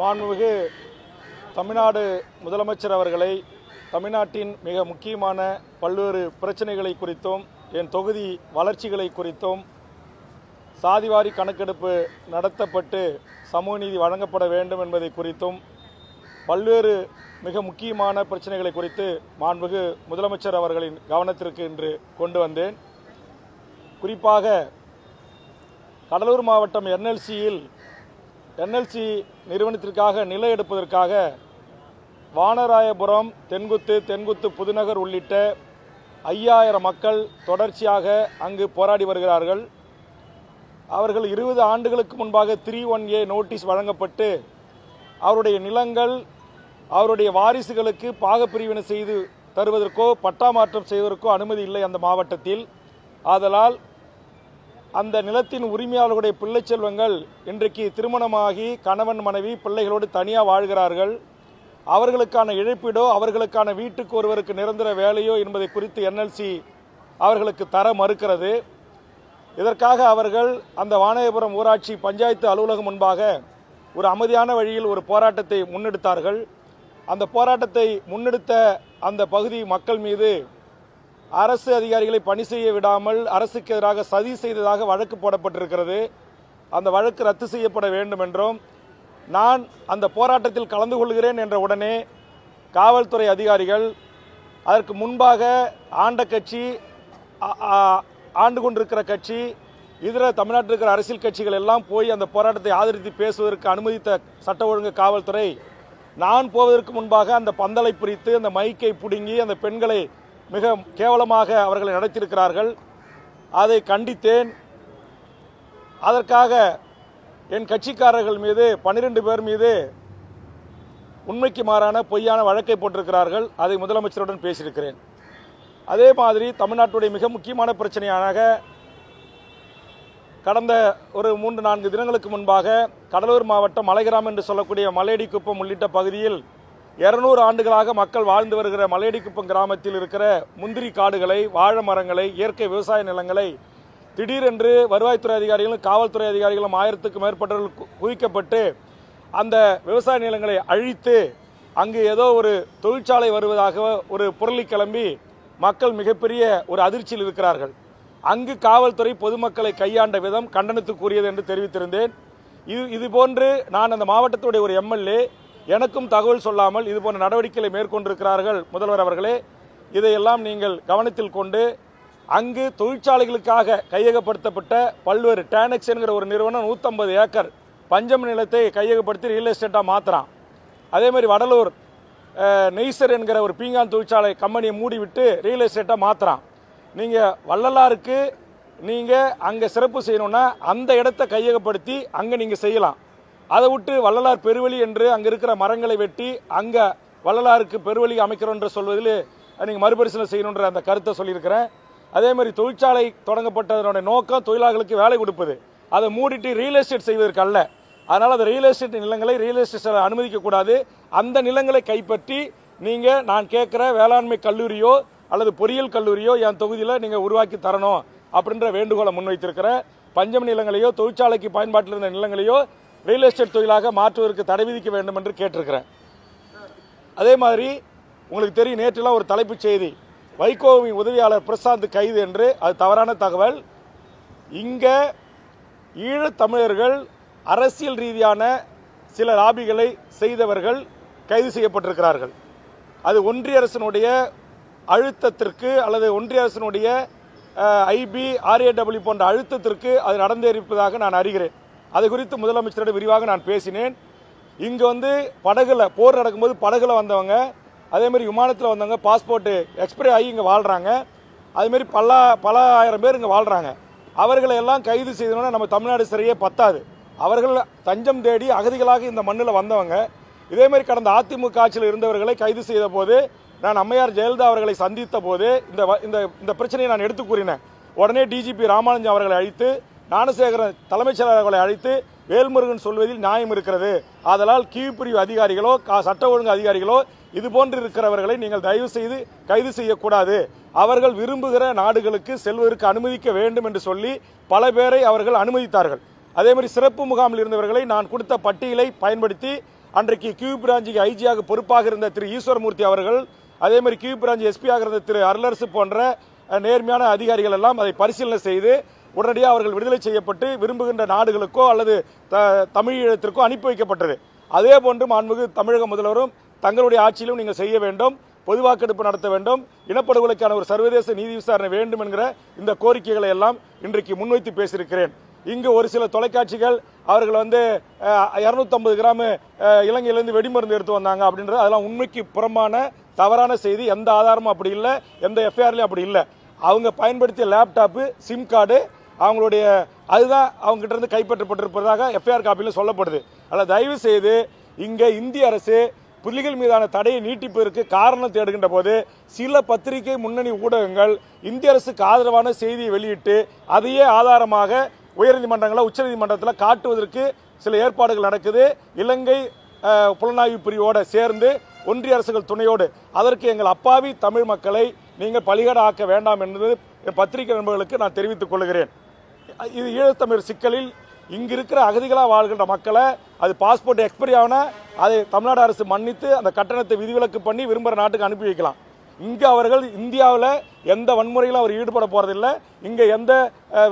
மாண்புமிகு தமிழ்நாடு முதலமைச்சர் அவர்களை தமிழ்நாட்டின் மிக முக்கியமான பல்வேறு பிரச்சனைகளை குறித்தும் என் தொகுதி வளர்ச்சிகளை குறித்தும் சாதிவாரி கணக்கெடுப்பு நடத்தப்பட்டு சமூக நீதி வழங்கப்பட வேண்டும் என்பதை குறித்தும் பல்வேறு மிக முக்கியமான பிரச்சனைகளை குறித்து மாண்புகு முதலமைச்சர் அவர்களின் கவனத்திற்கு இன்று கொண்டு வந்தேன். குறிப்பாக கடலூர் மாவட்டம் என்எல்சியில் என்எல்சி நிறுவனத்திற்காக நிலை எடுப்பதற்காக வானராயபுரம் தென்குத்து தென்குத்து புதுநகர் உள்ளிட்ட ஐயாயிரம் மக்கள் தொடர்ச்சியாக அங்கு போராடி வருகிறார்கள். அவர்கள் இருபது ஆண்டுகளுக்கு முன்பாக த்ரீ ஒன் ஏ நோட்டீஸ் வழங்கப்பட்டு அவருடைய நிலங்கள் அவருடைய வாரிசுகளுக்கு பாகப்பிரிவினை செய்து தருவதற்கோ பட்டா மாற்றம் செய்வதற்கோ அனுமதி இல்லை அந்த மாவட்டத்தில். ஆதலால் அந்த நிலத்தின் உரிமையாளர்களுடைய பிள்ளை செல்வங்கள் இன்றைக்கு திருமணமாகி கணவன் மனைவி பிள்ளைகளோடு தனியாக வாழ்கிறார்கள். அவர்களுக்கான இழப்பீடோ அவர்களுக்கான வீட்டுக்கு ஒருவருக்கு நிரந்தர வேலையோ என்பதை குறித்து என்எல்சி அவர்களுக்கு தர மறுக்கிறது. இதற்காக அவர்கள் அந்த வானகபுரம் ஊராட்சி பஞ்சாயத்து அலுவலகம் முன்பாக ஒரு அமைதியான வழியில் ஒரு போராட்டத்தை முன்னெடுத்தார்கள். அந்த போராட்டத்தை முன்னெடுத்த அந்த பகுதி மக்கள் மீது அரசு அதிகாரிகளை பணி செய்ய விடாமல் அரசுக்கு எதிராக சதி செய்ததாக வழக்கு போடப்பட்டிருக்கிறது. அந்த வழக்கு ரத்து செய்யப்பட வேண்டும் என்றும் நான் அந்த போராட்டத்தில் கலந்து கொள்கிறேன் என்ற உடனே காவல்துறை அதிகாரிகள் அதற்கு முன்பாக ஆண்ட கட்சி ஆண்டு கொண்டிருக்கிற கட்சி இதர தமிழ்நாட்டில் இருக்கிற அரசியல் கட்சிகள் எல்லாம் போய் அந்த போராட்டத்தை ஆதரித்து பேசுவதற்கு அனுமதித்த சட்ட ஒழுங்கு காவல்துறை நான் போவதற்கு முன்பாக அந்த பந்தலை பிரித்து அந்த மைக்கை பிடுங்கி அந்த பெண்களை மிக கேவலமாக அவர்களை நடத்தியிருக்கிறார்கள். அதை கண்டித்தேன். அதற்காக என் கட்சிக்காரர்கள் மீது பன்னிரெண்டு பேர் மீது உண்மைக்கு மாறான பொய்யான வழக்கை போட்டிருக்கிறார்கள். அதை முதலமைச்சருடன் பேசியிருக்கிறேன். அதே மாதிரி தமிழ்நாட்டுடைய மிக முக்கியமான பிரச்சனையாக கடந்த ஒரு மூன்று நான்கு தினங்களுக்கு முன்பாக கடலூர் மாவட்டம் மலைகிராம் என்று சொல்லக்கூடிய மலையடிக்குப்பம் உள்ளிட்ட பகுதியில் இருநூறு ஆண்டுகளாக மக்கள் வாழ்ந்து வருகிற மலையடிக்குப்பம் கிராமத்தில் இருக்கிற முந்திரி காடுகளை வாழை மரங்களை இயற்கை விவசாய நிலங்களை திடீரென்று வருவாய்த்துறை அதிகாரிகளும் காவல்துறை அதிகாரிகளும் ஆயிரத்துக்கும் மேற்பட்டவர்கள் கு- குவிக்கப்பட்டு அந்த விவசாய நிலங்களை அழித்து அங்கு ஏதோ ஒரு தொழிற்சாலை வருவதாக ஒரு புரளி கிளம்பி மக்கள் மிகப்பெரிய ஒரு அதிர்ச்சியில் இருக்கிறார்கள். அங்கு காவல்துறை பொதுமக்களை கையாண்ட விதம் கண்டனத்துக்குரியது என்று தெரிவித்திருந்தேன். இது இது போன்று நான் அந்த மாவட்டத்துடைய ஒரு எம்எல்ஏ எனக்கும் தகவல் சொல்லாமல் இது போன்ற நடவடிக்கைகளை மேற்கொண்டிருக்கிறார்கள் முதல்வர் அவர்களே இதையெல்லாம் நீங்கள் கவனத்தில் கொண்டு அங்கு தொழிற்சாலைகளுக்காக கையகப்படுத்தப்பட்ட பல்வேறு டேனக்ஸ் என்கிற ஒரு நிறுவனம் 150 ஏக்கர் பஞ்சம் நிலத்தை கையகப்படுத்தி ரியல் எஸ்டேட்டாக மாற்றுறான் அதே மாதிரி வடலூர் நெய்சர் என்கிற ஒரு பீங்கான் தொழிற்சாலை கம்பெனியை மூடிவிட்டு ரியல் எஸ்டேட்டாக மாற்றுறான் நீங்கள் வள்ளலாருக்கு நீங்கள் அங்கே சிறப்பு செய்யணும்னா அந்த இடத்த கையகப்படுத்தி அங்கே நீங்கள் செய்யலாம். அதை விட்டு வள்ளலார் பெருவழி என்று அங்கே இருக்கிற மரங்களை வெட்டி அங்கே வள்ளலாருக்கு பெருவழி அமைக்கிறோம் என்று சொல்வதில் நீங்கள் மறுபரிசீலனை செய்யணுன்ற அந்த கருத்தை சொல்லியிருக்கிறேன். அதே மாதிரி தொழிற்சாலை தொடங்கப்பட்டதனுடைய நோக்கம் தொழிலாளர்களுக்கு வேலை கொடுப்பது. அதை மூடிட்டு ரியல் எஸ்டேட் செய்வதற்கு அல்ல அதனால் அந்த ரியல் எஸ்டேட் நிலங்களை ரியல் எஸ்டேட் அனுமதிக்கக்கூடாது. அந்த நிலங்களை கைப்பற்றி நீங்கள் நான் கேட்குற வேளாண்மை கல்லூரியோ அல்லது பொறியியல் கல்லூரியோ என் தொகுதியில் நீங்கள் உருவாக்கி தரணும் அப்படின்ற வேண்டுகோளை முன்வைத்திருக்கிறேன். பஞ்சம் நிலங்களையோ தொழிற்சாலைக்கு பயன்பாட்டில் இருந்த நிலங்களையோ ரியல் எஸ்டேட் தொழிலாக மாற்றுவதற்கு தடை விதிக்க வேண்டும் என்று கேட்டிருக்கிறேன். அதே மாதிரி உங்களுக்கு தெரியும் நேற்றுலாம் ஒரு தலைப்புச் செய்தி. வைகோவின் உதவியாளர் பிரசாந்த் கைது என்று அது தவறான தகவல். இங்கே ஈழத்தமிழர்கள் அரசியல் ரீதியான சில லாபிகளை செய்தவர்கள் கைது செய்யப்பட்டிருக்கிறார்கள். அது ஒன்றிய அரசினுடைய அழுத்தத்திற்கு அல்லது ஒன்றிய அரசினுடைய ஐபி ஆர்ஏடபிள்யூ போன்ற அழுத்தத்திற்கு அது நடந்தேறிப்பதாக நான் அறிகிறேன். அது குறித்து முதலமைச்சரிடம் விரிவாக நான் பேசினேன். இங்கே வந்து படகுல போர் நடக்கும்போது படகுல வந்தவங்க அதேமாதிரி விமானத்தில் வந்தவங்க பாஸ்போர்ட்டு எக்ஸ்பைரி ஆகி இங்கே வாழ்கிறாங்க அதுமாரி பல பல ஆயிரம் பேர் இங்கே வாழ்கிறாங்க அவர்களை எல்லாம் கைது செய்தோன்னா நம்ம தமிழ்நாடு சிறையே பத்தாது. அவர்கள் தஞ்சம் தேடி அகதிகளாக இந்த மண்ணில் வந்தவங்க. இதேமாரி கடந்த அதிமுக ஆட்சியில் இருந்தவர்களை கைது செய்த போது நான் அம்மையார் ஜெயலலிதா அவர்களை சந்தித்த போது இந்த வ- இந்த இந்த பிரச்சனையை நான் எடுத்து கூறினேன். உடனே டிஜிபி ராமானுஜம் அவர்களை அழைத்து ஞானசேகரன் தலைமைச் செயலாளர்களை அழைத்து வேல்முருகன் சொல்வதில் நியாயம் இருக்கிறது. ஆதலால் கீழ்பிரிவு அதிகாரிகளோ கா- சட்ட ஒழுங்கு அதிகாரிகளோ இது போன்று இருக்கிறவர்களை நீங்கள் தயவு செய்து கைது செய்யக்கூடாது. அவர்கள் விரும்புகிற நாடுகளுக்கு செல்வதற்கு அனுமதிக்க வேண்டும் என்று சொல்லி பல பேரை அவர்கள் அனுமதித்தார்கள். அதே மாதிரி சிறப்பு முகாமில் இருந்தவர்களை நான் கொடுத்த பட்டியலை பயன்படுத்தி அன்றைக்கு கியூ பிராஞ்சுக்கு ஐஜியாக பொறுப்பாக இருந்த திரு ஈஸ்வரமூர்த்தி அவர்கள் அதே மாதிரி கியூ பிராஞ்ச் எஸ்பியாக இருந்த திரு அருளரசு போன்ற நேர்மையான அதிகாரிகள் எல்லாம் அதை பரிசீலனை செய்து உடனடியாக அவர்கள் விடுதலை செய்யப்பட்டு விரும்புகின்ற நாடுகளுக்கோ அல்லது த தமிழீழத்திற்கோ அனுப்பி வைக்கப்பட்டது. அதே போன்று மாண்புமிகு தமிழக முதல்வரும் தங்களுடைய ஆட்சியிலும் நீங்கள் செய்ய வேண்டும் பொது வாக்கெடுப்பு நடத்த வேண்டும் இனப்படுகொலைக்கான ஒரு சர்வதேச நீதி விசாரணை வேண்டும் என்கிற இந்த கோரிக்கைகளை எல்லாம் இன்றைக்கு முன்வைத்து பேசியிருக்கிறேன். இங்கு ஒரு சில தொலைக்காட்சிகள் அவர்கள் வந்து இரநூத்தம்பது கிராம் இலங்கையிலேருந்து வெடிமருந்து எடுத்து வந்தாங்க அப்படின்றது அதெல்லாம் உண்மைக்கு புறம்பான தவறான செய்தி. எந்த ஆதாரமும் அப்படி இல்லை எந்த எஃப்ஐஆர்லையும் அப்படி இல்லை. அவங்க பயன்படுத்திய லேப்டாப்பு சிம் கார்டு அவங்களுடைய அதுதான் அவங்ககிட்ட இருந்து கைப்பற்றப்பட்டிருப்பதாக எஃப்ஐஆர் காப்பியில் சொல்லப்படுது. அதில் தயவு செய்து இங்கே இந்திய அரசு புலிகள் மீதான தடையை நீட்டிப்பதற்கு காரணம் தேடுகின்ற போது சில பத்திரிகை முன்னணி ஊடகங்கள் இந்திய அரசுக்கு ஆதரவான செய்தியை வெளியிட்டு அதையே ஆதாரமாக உயர்நீதிமன்றங்களை உச்சநீதிமன்றத்தில் காட்டுவதற்கு சில ஏற்பாடுகள் நடக்குது. இலங்கை புலனாய்வு பிரிவோடு சேர்ந்து ஒன்றிய அரசுகள் துணையோடு அதற்கு எங்கள் அப்பாவி தமிழ் மக்களை நீங்கள் பலிகட ஆக்க வேண்டாம் என்பது பத்திரிகை நண்பர்களுக்கு நான் தெரிவித்துக் கொள்கிறேன். இது ஈழத்தமிழ் சிக்கலில் இங்கே இருக்கிற அகதிகளாக வாழ்கின்ற மக்களை அது பாஸ்போர்ட் எக்ஸ்பைரி ஆகுனா அதை தமிழ்நாடு அரசு மன்னித்து அந்த கட்டணத்தை விதிவிலக்கு பண்ணி விரும்புகிற நாட்டுக்கு அனுப்பி வைக்கலாம். இங்கே அவர்கள் இந்தியாவில் எந்த வன்முறையிலும் அவர் ஈடுபட போகிறதில்ல இங்கே எந்த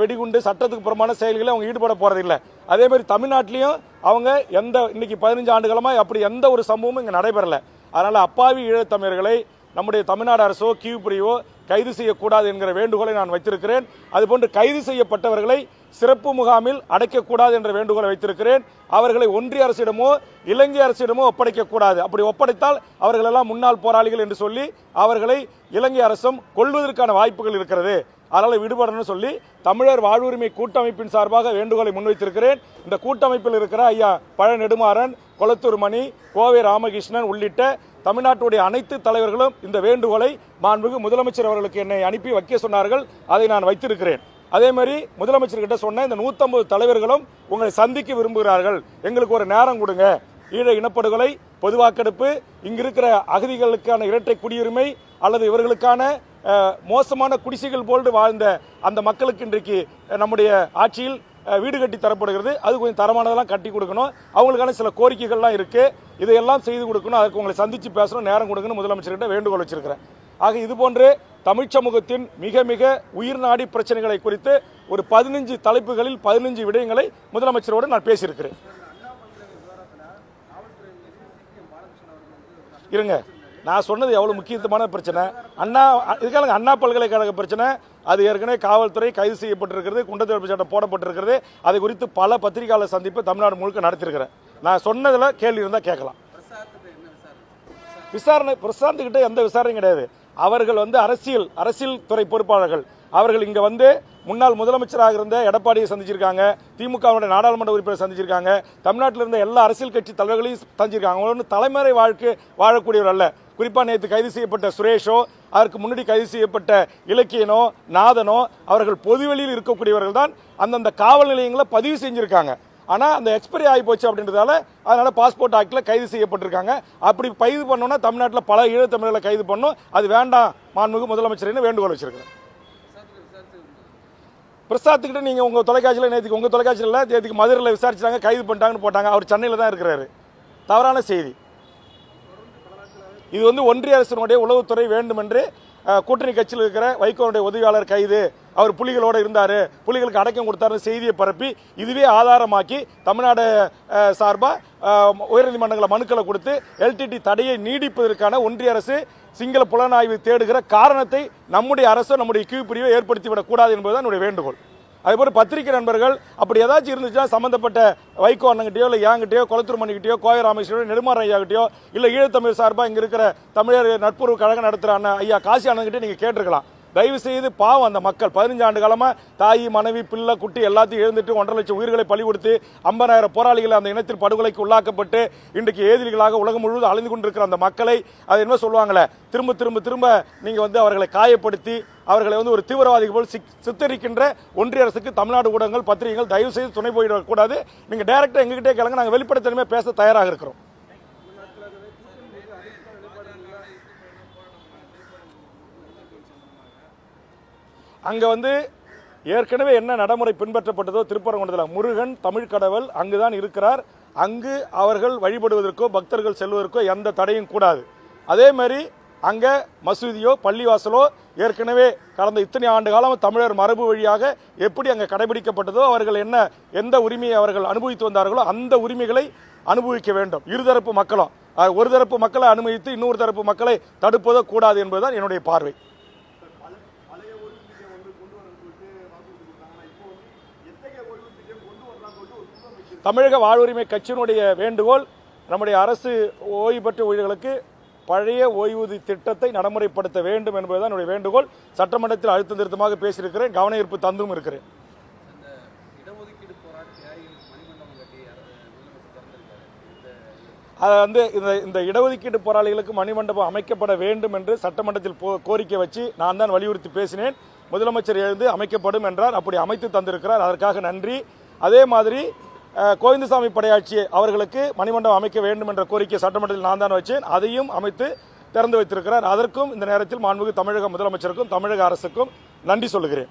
வெடிகுண்டு சட்டத்துக்கு புறமான செயல்களிலும் அவங்க ஈடுபட போகிறதில்ல அதே மாதிரி தமிழ்நாட்டிலையும் அவங்க எந்த இன்னைக்கு பதினஞ்சு ஆண்டுகளமாக அப்படி எந்த ஒரு சம்பவமும் இங்கே நடைபெறலை. அதனால் அப்பாவி ஈழத்தமிழர்களை நம்முடைய தமிழ்நாடு அரசோ கியூபிரியோ கைது செய்யக்கூடாது என்கிற வேண்டுகோளை நான் வைத்திருக்கிறேன். அதுபோன்று கைது செய்யப்பட்டவர்களை சிறப்பு முகாமில் அடைக்கக்கூடாது என்ற வேண்டுகோளை வைத்திருக்கிறேன். அவர்களை ஒன்றிய அரசிடமோ இலங்கை அரசிடமோ ஒப்படைக்கக்கூடாது. அப்படி ஒப்படைத்தால் அவர்களெல்லாம் முன்னாள் போராளிகள் என்று சொல்லி அவர்களை இலங்கை அரசும் கொள்வதற்கான வாய்ப்புகள் இருக்கிறது. அதனால் விடுபடணும்னு சொல்லி தமிழர் வாழ்வுரிமை கூட்டமைப்பின் சார்பாக வேண்டுகோளை முன்வைத்திருக்கிறேன். இந்த கூட்டமைப்பில் இருக்கிற ஐயா பழ நெடுமாறன் கொளத்தூர் மணி கோவை ராமகிருஷ்ணன் உள்ளிட்ட தமிழ்நாட்டுடைய அனைத்து தலைவர்களும் இந்த வேண்டுகோளை மாண்புமிகு முதலமைச்சர் அவர்களுக்கு என்னை அனுப்பி வைக்க சொன்னார்கள். அதை நான் வைத்திருக்கிறேன். அதே மாதிரி முதலமைச்சர்கிட்ட சொன்ன இந்த நூற்றம்பது தலைவர்களும் உங்களை சந்திக்க விரும்புகிறார்கள். எங்களுக்கு ஒரு நேரம் கொடுங்க. ஈழ இனப்படுகொலை பொதுவாக்கெடுப்பு இங்கு இருக்கிற அகதிகளுக்கான இரட்டை குடியுரிமை அல்லது இவர்களுக்கான மோசமான குடிசைகள் போல்டு வாழ்ந்த அந்த மக்களுக்கு இன்றைக்கு நம்முடைய ஆட்சியில் வீடு கட்டி தரப்படுகிறது. அது கொஞ்சம் தரமானதெல்லாம் கட்டி கொடுக்கணும். அவங்களுக்கான சில கோரிக்கைகள்லாம் இருக்குது இதையெல்லாம் செய்து கொடுக்கணும். அதுக்கு உங்களை சந்தித்து பேசணும் நேரம் கொடுக்கணும் முதலமைச்சர்கிட்ட வேண்டுகோள் வச்சிருக்கிறேன். ஆக இது போன்று தமிழ்ச் சமூகத்தின் மிக மிக உயிர் நாடி பிரச்சனைகளை குறித்து ஒரு பதினஞ்சு தலைப்புகளில் பதினஞ்சு விடயங்களை முதலமைச்சரோடு நான் பேசியிருக்கிறேன். இருங்க. நான் சொன்னது எவ்வளோ முக்கியத்துவமான பிரச்சனை? அண்ணா இதுக்காக அண்ணா பல்கலைக்கழக பிரச்சனை. அது ஏற்கனவே காவல்துறை கைது செய்யப்பட்டிருக்கிறது குண்டத்தடுப்பு சட்டம் போடப்பட்டிருக்கிறது. அது குறித்து பல பத்திரிகையாளர் சந்திப்பு தமிழ்நாடு முழுக்க நடத்தியிருக்கிறேன் நான் சொன்னதில் கேள்வி இருந்தால் கேட்கலாம். விசாரணை பிரசாந்த்கிட்ட எந்த விசாரணையும் கிடையாது. அவர்கள் வந்து அரசியல் அரசியல் துறை பொறுப்பாளர்கள். அவர்கள் இங்கே வந்து முன்னாள் முதலமைச்சராக இருந்த எடப்பாடியை சந்திச்சிருக்காங்க திமுகவுடைய நாடாளுமன்ற உறுப்பினர் சந்திச்சிருக்காங்க தமிழ்நாட்டில் இருந்த எல்லா அரசியல் கட்சி தலைவர்களையும் சந்திச்சிருக்காங்க. அவங்க வந்து தலைமுறை வாழ்க்கை வாழக்கூடியவர் அல்ல. குறிப்பாக நேற்று கைது செய்யப்பட்ட சுரேஷோ அதற்கு முன்னாடி கைது செய்யப்பட்ட இலக்கியனோ நாதனோ அவர்கள் பொதுவெளியில் இருக்கக்கூடியவர்கள் தான் அந்தந்த காவல் நிலையங்களை பதிவு செஞ்சுருக்காங்க. ஆனால் அந்த எக்ஸ்பைரி ஆகி போச்சு அப்படின்றதால அதனால் பாஸ்போர்ட் ஆக்டில் கைது செய்யப்பட்டிருக்காங்க. அப்படி கைது பண்ணோன்னா தமிழ்நாட்டில் பல ஈழத்தமிழர்களை கைது பண்ணும் அது வேண்டாம் மாண்புமிகு முதலமைச்சர்னு வேண்டுகோள் வச்சிருக்கிறேன் பிரசாத்துக்கிட்ட நீங்கள் உங்கள் தொலைக்காட்சியில் நேற்றுக்கு உங்கள் தொலைக்காட்சியில் நேற்றுக்கு மதுரையில் விசாரிச்சாங்க கைது பண்ணிட்டாங்கன்னு போட்டாங்க. அவர் சென்னையில் தான் இருக்கிறாரு. தவறான செய்தி. இது வந்து ஒன்றிய அரசினுடைய உளவுத்துறை வேண்டுமென்று அஹ், கூட்டணி கட்சியில் இருக்கிற வைகோனுடைய உதவியாளர் கைது. அவர் புலிகளோடு இருந்தார். புலிகளுக்கு அடக்கம் கொடுத்தாருன்னு செய்தியை பரப்பி இதுவே ஆதாரமாக்கி தமிழ்நாடு சார்பாக உயர்நீதிமன்றங்களை மனுக்களை கொடுத்து எல்டிடி தடையை நீடிப்பதற்கான ஒன்றிய அரசு சிங்கள புலனாய்வு தேடுகிற காரணத்தை நம்முடைய அரசு நம்முடைய கியூ பிரிவை ஏற்படுத்திவிடக் என்பதுதான் என்னுடைய வேண்டுகோள். அதுபோல் பத்திரிகை நண்பர்கள் அப்படி ஏதாச்சும் இருந்துச்சுன்னா சம்மந்தப்பட்ட வைகோ அண்ணங்கிட்டயோ இல்லை ஏங்கிட்டயோ குளத்தூர் மணிக்கிட்டயோ கோவை ராமேஸ்வரம் நெடுமாறன் ஐயாகிட்டயோ இல்லை ஈழத்தமிழ் சார்பாக இங்கே இருக்கிற தமிழர் நட்புறவு கழகம் நடத்துகிற அண்ணன் ஐயா காசி அண்ணங்கிட்டே நீங்கள் கேட்டிருக்கலாம். தயவு செய்து பாவம் அந்த மக்கள். பதினஞ்சு ஆண்டு காலமாக தாய் மனைவி பிள்ளை குட்டி எல்லாத்தையும் எழுந்துட்டு ஒன்றரை லட்சம் உயிர்களை பலி கொடுத்து ஐம்பதாயிரம் போராளிகள் அந்த இனத்தில் படுகொலைக்கு உள்ளாக்கப்பட்டு இன்றைக்கு ஏதிரிகளாக உலகம் முழுவதும் அழிந்து கொண்டிருக்கிற அந்த மக்களை அது என்ன சொல்லுவாங்களே திரும்ப திரும்ப திரும்ப நீங்கள் வந்து அவர்களை காயப்படுத்தி அவர்களை வந்து ஒரு தீவிரவாதிகள் போல் சிக்- சித்தரிக்கின்ற ஒன்றிய அரசுக்கு தமிழ்நாடு ஊடகங்கள் பத்திரிகைகள் தயவு செய்து துணை போயிடக்கூடாது. நீங்கள் டைரக்டாக எங்ககிட்டே கேளுங்க நாங்கள் வெளிப்படைத்தன்மையாக பேச தயாராக இருக்கிறோம். அங்கே வந்து ஏற்கனவே என்ன நடைமுறை பின்பற்றப்பட்டதோ திருப்பரங்குன்றத்தில் முருகன் தமிழ் கடவுள் அங்குதான் இருக்கிறார். அங்கு அவர்கள் வழிபடுவதற்கோ பக்தர்கள் செல்வதற்கோ எந்த தடையும் கூடாது. அதே மாதிரி அங்கே மசூதியோ பள்ளிவாசலோ ஏற்கனவே கடந்த இத்தனை ஆண்டு காலம் தமிழர் மரபு வழியாக எப்படி அங்கே கடைபிடிக்கப்பட்டதோ அவர்கள் என்ன எந்த உரிமையை அவர்கள் அனுபவித்து வந்தார்களோ அந்த உரிமைகளை அனுபவிக்க வேண்டும். இருதரப்பு மக்களும். ஒரு தரப்பு மக்களை அனுமதித்து இன்னொரு தரப்பு மக்களை தடுப்பதோ கூடாது என்பதுதான் என்னுடைய பார்வை பழைய ஓய்வு திட்டம் வந்து கொண்டு வரணும்னு சொல்லிட்டு வாக்குறுதி கொடுத்தாங்கன்னா இப்போ வந்து எத்தகைய ஓய்வு திட்டம் கொண்டு வரலாம்னு சொல்லிட்டு ஒரு முதலமைச்சர் தமிழக வாழ்வுரிமை கட்சியினுடைய வேண்டுகோள் நம்முடைய அரசு ஓய்வு பெற்ற ஊழியர்களுக்கு பழைய ஓய்வூதிய திட்டத்தை நடைமுறைப்படுத்த வேண்டும் என்பதுதான் என்னுடைய வேண்டுகோள். சட்டமன்றத்தில் அழுத்த திருத்தமாக பேசியிருக்கிறேன் கவன ஈர்ப்பு தந்தும் இருக்கிறேன். அது வந்து இந்த இந்த இடஒதுக்கீடு போராளிகளுக்கு மணிமண்டபம் அமைக்கப்பட வேண்டும் என்று சட்டமன்றத்தில் கோரிக்கை வச்சு நான் தான் வலியுறுத்தி பேசினேன். முதலமைச்சர் எழுந்து அமைக்கப்படும் என்றார் அப்படி அமைத்து தந்திருக்கிறார். அதற்காக நன்றி. அதே மாதிரி கோவிந்தசாமி படையாட்சி அவர்களுக்கு மணிமண்டபம் அமைக்க வேண்டும் என்ற கோரிக்கை சட்டமன்றத்தில் நான் தான் வச்சேன். அதையும் அமைத்து திறந்து வைத்திருக்கிறார். அதற்கும் இந்த நேரத்தில் மாண்புமிகு தமிழக முதலமைச்சருக்கும் தமிழக அரசுக்கும் நன்றி சொல்லுகிறேன்.